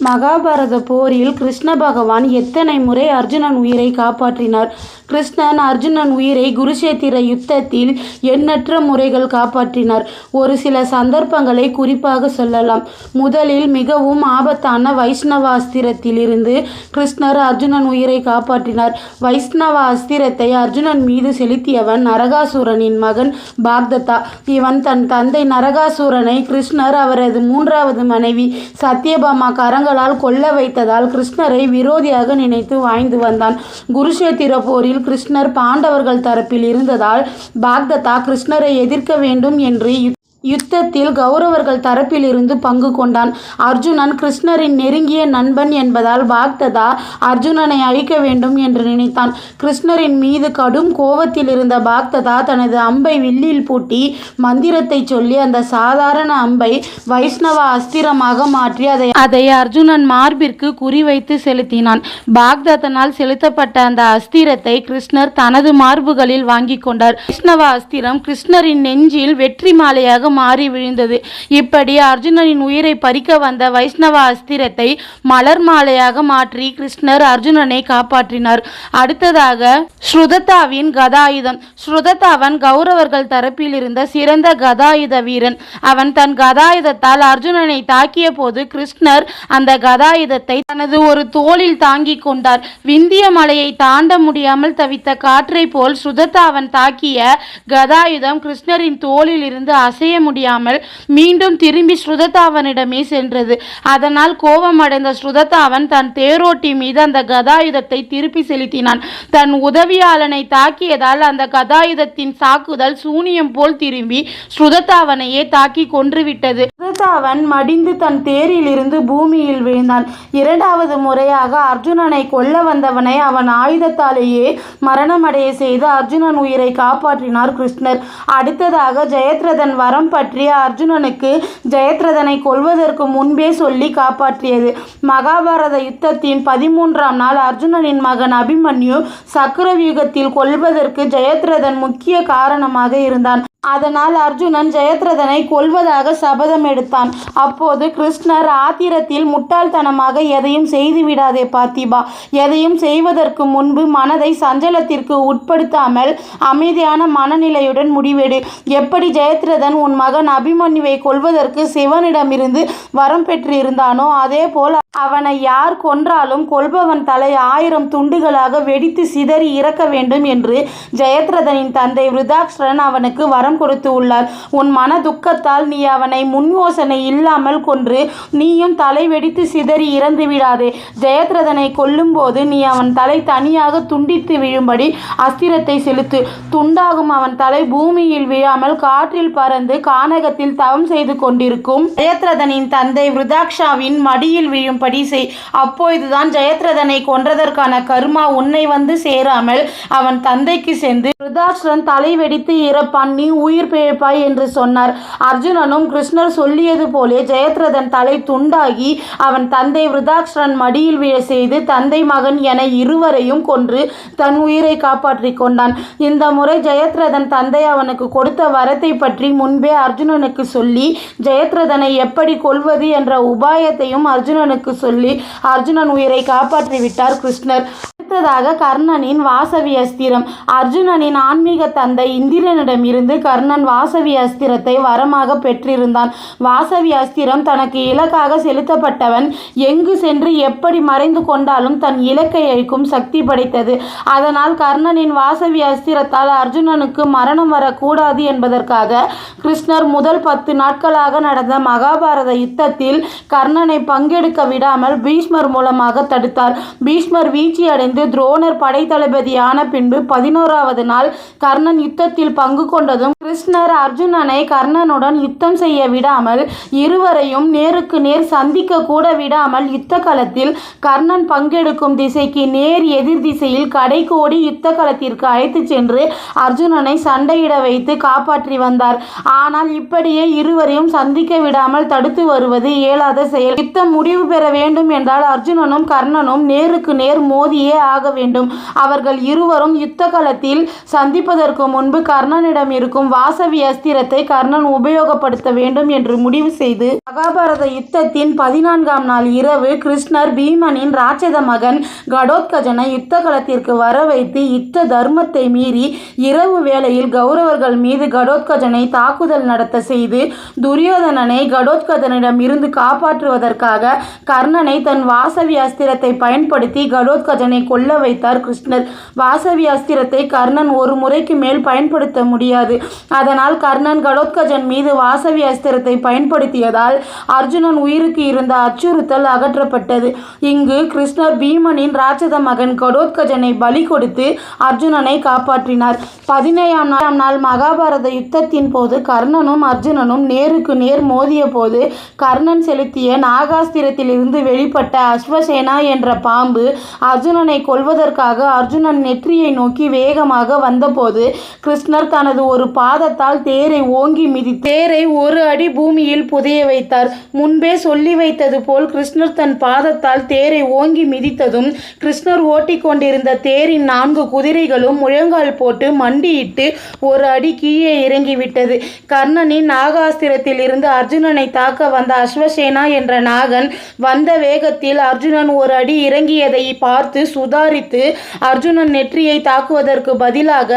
மகாபாரத போரில் கிருஷ்ண பகவான் எத்தனை முறை அர்ஜுனன் உயிரை காப்பாற்றினார்? கிருஷ்ணன் அர்ஜுனன் உயிரை குருஷேத்திர யுத்தத்தில் எண்ணற்ற முறைகள் காப்பாற்றினார். ஒரு சில சந்தர்ப்பங்களை குறிப்பாக சொல்லலாம். முதலில் மிகவும் ஆபத்தான வைஷ்ணவாஸ்திரத்திலிருந்து கிருஷ்ணர் அர்ஜுனன் உயிரை காப்பாற்றினார். வைஷ்ணவ அஸ்திரத்தை அர்ஜுனன் மீது செலுத்தியவன் நரகாசுரனின் மகன் பாக்தத்தா இவன் தன் தந்தை நரகாசுரனை கிருஷ்ணர் அவரது மூன்றாவது மனைவி சத்யபாமா கரங்களால் கொல்ல வைத்ததால் கிருஷ்ணரை விரோதியாக நினைத்து வாய்ந்து வந்தான். குருஷேத்திர போரில் கிருஷ்ணர் பாண்டவர்கள் தரப்பில் இருந்ததால் பாக்தத்தா கிருஷ்ணரை எதிர்க்க வேண்டும் என்று யுத்தத்தில் கௌரவர்கள் தரப்பிலிருந்து பங்கு கொண்டான். அர்ஜுனன் கிருஷ்ணரின் நெருங்கிய நண்பன் என்பதால் பாக்ததா அர்ஜுனனை அழிக்க வேண்டும் என்று நினைத்தான். கிருஷ்ணரின் மீது கடும் கோபத்தில் இருந்த பாக்ததா தனது அம்பை வில்லில் பூட்டி மந்திரத்தை சொல்லி அந்த சாதாரண அம்பை வைஷ்ணவ அஸ்திரமாக மாற்றி அதை அதை அர்ஜுனன் மார்பிற்கு குறிவைத்து செலுத்தினான். பாக்ததனால் செலுத்தப்பட்ட அந்த அஸ்திரத்தை கிருஷ்ணர் தனது மார்புகளில் வாங்கி கொண்டார். வைஷ்ணவ அஸ்திரம் கிருஷ்ணரின் நெஞ்சில் வெற்றி மாலையாக மாறி விழுந்தது. இப்படி அர்ஜுனனின் உயிரை பறிக்க வந்த வைஷ்ணவ அஸ்திரத்தை மலர் மாலையாக மாற்றி கிருஷ்ணர் அர்ஜுனனை காப்பாற்றினார். அடுத்ததாக ஸ்ருதத்தாவின் கதாயுதம். ஸ்ருதத்தாவன் கௌரவர்கள் தரப்பில் இருந்த சிறந்த கதாயுத வீரன். அவன் தன் கதாயுதத்தால் அர்ஜுனனை தாக்கிய போது கிருஷ்ணர் அந்த கதாயுதத்தை தனது ஒரு தோளில் தாங்கிக் கொண்டார். விந்திய மலையை தாண்ட முடியாமல் தவித்த காற்றை போல் ஸ்ருதத்தாவன் தாக்கிய கதாயுதம் கிருஷ்ணரின் தோளில் இருந்து அசைய முடியாமல் மீண்டும் திரும்பி ஸ்ருதத்தாவனிடமே சென்றது. அதனால் கோபமடைந்த ஸ்ருதத்தாவன் தன் தேரோட்டி மீது அந்த கதாயுதத்தை திருப்பி செலுத்தினான். தன் உதவியாளனை தாக்கியதால் அந்த கதாயுதத்தின் தாக்குதல் சூனியம் போல் திரும்பி ஸ்ருதத்தாவனையே தாக்கி கொன்றுவிட்டது. ஸ்ருதத்தாவன் மடிந்து தன் தேரிலிருந்து பூமியில் விழுந்தான். இரண்டாவது முறையாக அர்ஜுனனை கொல்ல வந்தவனை அவன் ஆயுதத்தாலேயே மரணமடைய செய்து அர்ஜுனன் உயிரை காப்பாற்றினார் கிருஷ்ணர். அடுத்ததாக ஜெயத்ரதன் வரம் பற்றி அர்ஜுனனுக்கு ஜெயத்ரதனை கொல்வதற்கு முன்பே சொல்லி காப்பாற்றியது. மகாபாரத யுத்தத்தின் பதிமூன்றாம் நாள் அர்ஜுனனின் மகன் அபிமன்யு சக்கரவியூகத்தில் கொல்வதற்கு ஜெயத்ரதன் முக்கிய காரணமாக இருந்தான். அதனால் அர்ஜுனன் ஜெயத்ரதனை கொல்வதாக சபதம் எடுத்தான். அப்போது கிருஷ்ணர் ஆத்திரத்தில் முட்டாள்தனமாக எதையும் செய்து விடாதே பார்த்திபா. எதையும் செய்வதற்கு முன்பு மனதை சஞ்சலத்திற்கு உட்படுத்தாமல் அமைதியான மனநிலையுடன் முடிவெடு. எப்படி ஜெயத்ரதன் உன் மகன் அபிமன்யுவை கொல்வதற்கு சிவனிடமிருந்து வரம் பெற்றிருந்தானோ அதேபோல் அவனை யார் கொன்றாலும் கொல்பவன் தலை ஆயிரம் துண்டுகளாக வெடித்து சிதறி இறக்க வேண்டும் என்று ஜெயத்ரதனின் தந்தை விருதாக்ஷரன் அவனுக்கு வரம் கொடுத்து உள்ளார். உன் மன துக்கத்தால் நீ அவனை முன் யோசனை இல்லாமல் கொன்று நீயும் தலை வெடித்து சிதறி இறந்து விடாதே. ஜெயத்ரதனை கொல்லும்போது நீ அவன் தலை தனியாக துண்டித்து விழும்படி அஸ்திரத்தை செலுத்து. துண்டாகும் அவன் தலை பூமியில் விழாமல் காற்றில் பறந்து கானகத்தில் தவம் செய்து கொண்டிருக்கும். ஜெயத்ரதனின் தந்தை விருதாக்ஷாவின் மடியில் விழும்படி செய். அப்பொழுதுதான் ஜெயத்ரதனை கொன்றதற்கான கர்மா உன்னை வந்து சேராமல் அவன் தந்தைக்கு சென்று விருதாக்ஷன் தலை வெடித்து இறப்பான். நீ உயிர் பிழைப்பாய் என்று சொன்னார். அர்ஜுனனும் கிருஷ்ணர் சொல்லியது போலே ஜெயத்ரதன் தலை துண்டாகி அவன் தந்தை விருதாக்ஷரன் மடியில் விழ செய்து தந்தை மகன் என இருவரையும் கொன்று தன் உயிரை காப்பாற்றி கொண்டான். இந்த முறை ஜெயத்ரதன் தந்தை அவனுக்கு கொடுத்த வரத்தை பற்றி முன்பே அர்ஜுனனுக்கு சொல்லி ஜெயத்ரதனை எப்படி கொல்வது என்ற உபாயத்தையும் அர்ஜுனனுக்கு சொல்லி அர்ஜுனன் உயிரை காப்பாற்றி விட்டார் கிருஷ்ணர். அடுத்ததாக கர்ணனின் வாசவி அஸ்திரம். அர்ஜுனனின் ஆன்மீக தந்தை இந்திரனிடமிருந்து கர்ணன் வாசவி அஸ்திரத்தை வரமாக பெற்றிருந்தான். வாசவி அஸ்திரம் தனக்கு இலக்காக செலுத்தப்பட்டவன் எங்கு சென்று எப்படி மறைந்து கொண்டாலும் தன் இலக்கை அழிக்கும் சக்தி படைத்தது. அதனால் கர்ணனின் வாசவி அஸ்திரத்தால் அர்ஜுனனுக்கு மரணம் வரக்கூடாது என்பதற்காக கிருஷ்ணர் முதல் பத்து நாட்களாக நடந்த மகாபாரத யுத்தத்தில் கர்ணனை பங்கெடுக்க விடாமல் பீஷ்மர் மூலமாக தடுத்தார். பீஷ்மர் வீழ்ச்சியடைந்து துரோணர் படைத்தளபதியான பின்பு பதினோராவது நாள் கர்ணன் யுத்தத்தில் பங்கு கொண்டதும் கிருஷ்ணர் அர்ஜுனனை கர்ணனுடன் யுத்தம் செய்ய விடாமல் இருவரையும் நேருக்கு நேர் சந்திக்க கூட விடாமல் யுத்த களத்தில் கர்ணன் பங்கெடுக்கும் திசைக்கு நேர் எதிர் திசையில் கடைக்கோடி யுத்த களத்திற்கு அழைத்து சென்று அர்ஜுனனை சண்டையிட வைத்து காப்பாற்றி வந்தார். ஆனால் இப்படியே இருவரையும் சந்திக்க விடாமல் தடுத்து வருவது இயலாத செயல். யுத்தம் முடிவு பெற வேண்டும் என்றால் அர்ஜுனனும் கர்ணனும் நேருக்கு நேர் மோதியே ஆக வேண்டும். அவர்கள் இருவரும் யுத்த களத்தில் சந்திப்பதற்கு முன்பு கர்ணனிடம் இருக்கும் வாசவி அஸ்திரத்தை கர்ணன் உபயோகப்படுத்த வேண்டும் என்று முடிவு செய்து மகாபாரத யுத்தத்தின் பதினான்காம் நாள் இரவு கிருஷ்ணர் பீமனின் ராட்சத மகன் கடோத்கஜனை யுத்த களத்திற்கு வர வைத்து யுத்த தர்மத்தை மீறி இரவு வேளையில் கௌரவர்கள் மீது கடோத்கஜனை தாக்குதல் நடத்த செய்து துரியோதனனை கடோத்கஜனிடம் இருந்து காப்பாற்றுவதற்காக கர்ணனை தன் வாசவி அஸ்திரத்தை பயன்படுத்தி கடோத்கஜனை கொல்ல வைத்தார் கிருஷ்ணர். வாசவி அஸ்திரத்தை கர்ணன் ஒரு முறைக்கு மேல் பயன்படுத்த முடியாது. அதனால் கர்ணன் கடோத்கஜன் மீது வாசவி அஸ்திரத்தை பயன்படுத்தியதால் அர்ஜுனன் உயிருக்கு இருந்த அச்சுறுத்தல் அகற்றப்பட்டது. இங்கு கிருஷ்ணர் பீமனின் ராட்சத மகன் கடோத்கஜனை பலி கொடுத்து அர்ஜுனனை காப்பாற்றினார். பதினேழாம் நாளாம் நாள் மகாபாரத யுத்தத்தின் போது கர்ணனும் அர்ஜுனனும் நேருக்கு நேர் மோதிய போது கர்ணன் செலுத்திய நாகாஸ்திரத்திலிருந்து வெளிப்பட்ட அஸ்வசேனா என்ற பாம்பு அர்ஜுனனை கொள்வதற்காக அர்ஜுனன் நெற்றியை நோக்கி வேகமாக வந்தபோது கிருஷ்ணர் தனது ஒரு பாதத்தால் தேரை ஓங்கி மிதி தேரை ஒரு அடி பூமியில் புதைய வைத்தார். முன்பே சொல்லி வைத்தது போல் கிருஷ்ணர் தன் பாதத்தால் தேரை ஓங்கி மிதித்ததும் கிருஷ்ணர் ஓட்டிக்கொண்டிருந்த தேரின் நான்கு குதிரைகளும் முழங்கால் போட்டு மண்டியிட்டு ஒரு அடி கீழே இறங்கிவிட்டது கர்ணனின் நாகாஸ்திரத்தில் இருந்து அர்ஜுனனை தாக்க வந்த அஸ்வசேனா என்ற நாகன் வந்த வேகத்தில் அர்ஜுனன் ஒரு அடி இறங்கியதை பார்த்து சுதாரித்து அர்ஜுனன் நெற்றியை தாக்குவதற்கு பதிலாக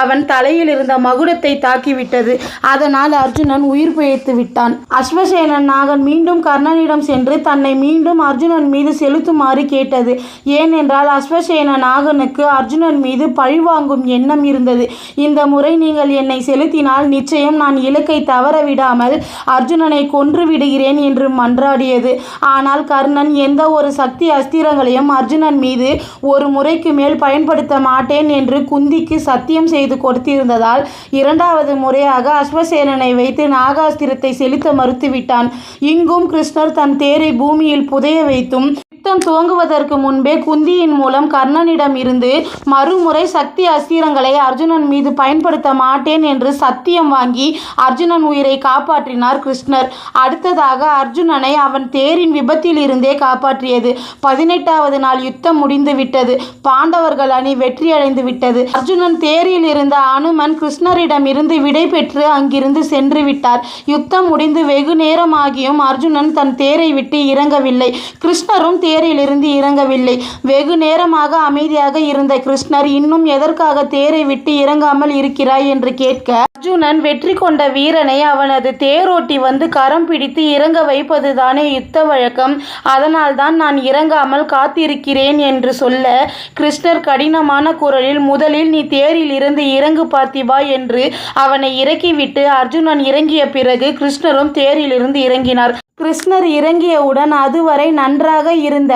அவன் தலையில் இருந்த மகுடத்தை தாக்கிவிட்டது. அதனால் அர்ஜுனன் உயிர் பிழைத்து விட்டான். அஸ்வசேனன் நாகன் மீண்டும் கர்ணனிடம் சென்று தன்னை மீண்டும் அர்ஜுனன் மீது செலுத்துமாறு கேட்டது. ஏனென்றால் அஸ்வசேன நாகனுக்கு அர்ஜுனன் மீது பழிவாங்கும் எண்ணம் இருந்தது. இந்த முறை நீங்கள் என்னை செலுத்தினால் நிச்சயம் நான் இலக்கை தவற விடாமல் அர்ஜுனனை கொன்று விடுகிறேன் என்று மன்றாடியது. ஆனால் கர்ணன் எந்த ஒரு சக்தி அஸ்திரங்களையும் அர்ஜுனன் மீது ஒரு முறைக்கு மேல் பயன்படுத்த மாட்டேன் என்று குந்திக்கு சத்தியம் செய்து கொடுத்திருந்ததால் இரண்டாவது முறையாக அஸ்வசேனனை வைத்து நாகாஸ்திரத்தை செலுத்த மறுத்துவிட்டான். இங்கும் கிருஷ்ணர் தன் தேரை பூமியில் புதைய வைத்தும் யுத்தம் துவங்குவதற்கு முன்பே குந்தியின் மூலம் கர்ணனிடம் இருந்து மறுமுறை சக்தி அஸ்திரங்களை அர்ஜுனன் மீது பயன்படுத்த மாட்டேன் என்று சத்தியம் வாங்கி அர்ஜுனன் உயிரை காப்பாற்றினார் கிருஷ்ணர். அடுத்ததாக அர்ஜுனனை அவன் தேரின் விபத்தில் இருந்தே காப்பாற்றியது. பதினெட்டாவது நாள் யுத்தம் முடிந்து விட்டது பாண்டவர்கள் அணி வெற்றியடைந்து விட்டது. அர்ஜுனன் தேரில் இருந்த அனுமன் கிருஷ்ணரிடம் இருந்து விடை பெற்று அங்கிருந்து சென்று விட்டார். யுத்தம் முடிந்து வெகு நேரமாகியும் அர்ஜுனன் தன் தேரை விட்டு இறங்கவில்லை. கிருஷ்ணரும் தேரிலிருந்து இறங்கவில்லை. வெகு நேரமாக அமைதியாக இருந்த கிருஷ்ணர் இன்னும் எதற்காக தேரை விட்டு இறங்காமல் இருக்கிறாய் என்று கேட்க அர்ஜுனன் வெற்றி கொண்ட வீரனை அவனது தேரோட்டி வந்து கரம் பிடித்து இறங்க வைப்பதுதானே யுத்த வழக்கம். அதனால்தான் நான் இறங்காமல் காத்திருக்கிறேன் என்று சொல்ல கிருஷ்ணர் கடினமான குரலில் முதலில் நீ தேரில் இருந்து இறங்கு பார்த்திபா என்று அவனை இறக்கிவிட்டு அர்ஜுனன் இறங்கிய பிறகு கிருஷ்ணரும் தேரிலிருந்து இறங்கினார். கிருஷ்ணர் இறங்கியவுடன் அதுவரை நன்றாக இருந்த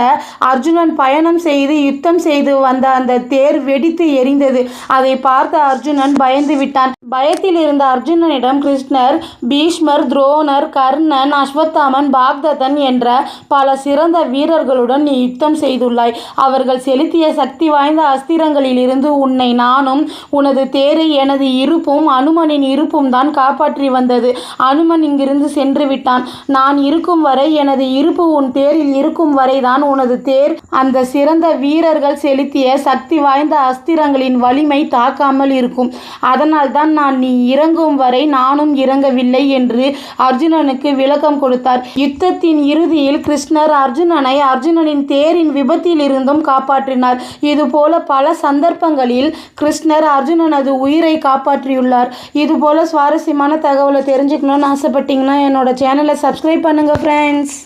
அர்ஜுனன் பயணம் செய்து யுத்தம் செய்து வந்த அந்த தேர் வெடித்து எரிந்தது. அதை பார்த்த அர்ஜுனன் பயந்து விட்டான். பயத்தில் இருந்த அர்ஜுனனிடம் கிருஷ்ணர் பீஷ்மர் துரோணர் கர்ணன் அஸ்வத்தாமன் பாக்ததன் என்ற பல சிறந்த வீரர்களுடன் நீ யுத்தம் செய்துள்ளாய். அவர்கள் செலுத்திய சக்தி வாய்ந்த அஸ்திரங்களிலிருந்து உன்னை நானும் உனது தேரை எனது இருப்பும் அனுமனின் இருப்பும் தான் காப்பாற்றி வந்தது. அனுமன் இங்கிருந்து சென்று விட்டான். நான் இருக்கும் வரை எனது இருப்பு உன் தேரில் இருக்கும் வரைதான் உனது தேர். அந்த சிறந்த வீரர்கள் செலுத்திய சக்தி வாய்ந்த அஸ்திரங்களின் வலிமை தாக்காமல் இருக்கும். அதனால்தான் நான் நீ இறங்கும் வரை நானும் இறங்கவில்லை என்று அர்ஜுனனுக்கு விளக்கம் கொடுத்தார். யுத்தத்தின் இறுதியில் கிருஷ்ணர் அர்ஜுனனை அர்ஜுனனின் தேரின் விபத்தில் இருந்தும் காப்பாற்றினார். இதுபோல பல சந்தர்ப்பங்களில் கிருஷ்ணர் அர்ஜுனனது உயிரை காப்பாற்றியுள்ளார். இதுபோல சுவாரஸ்யமான தகவலை தெரிஞ்சுக்கணும்னு ஆசைப்பட்டீங்கன்னா என்னோட சேனலை சப்ஸ்கிரைப் பண்ணுங்க ஃப்ரெண்ட்ஸ்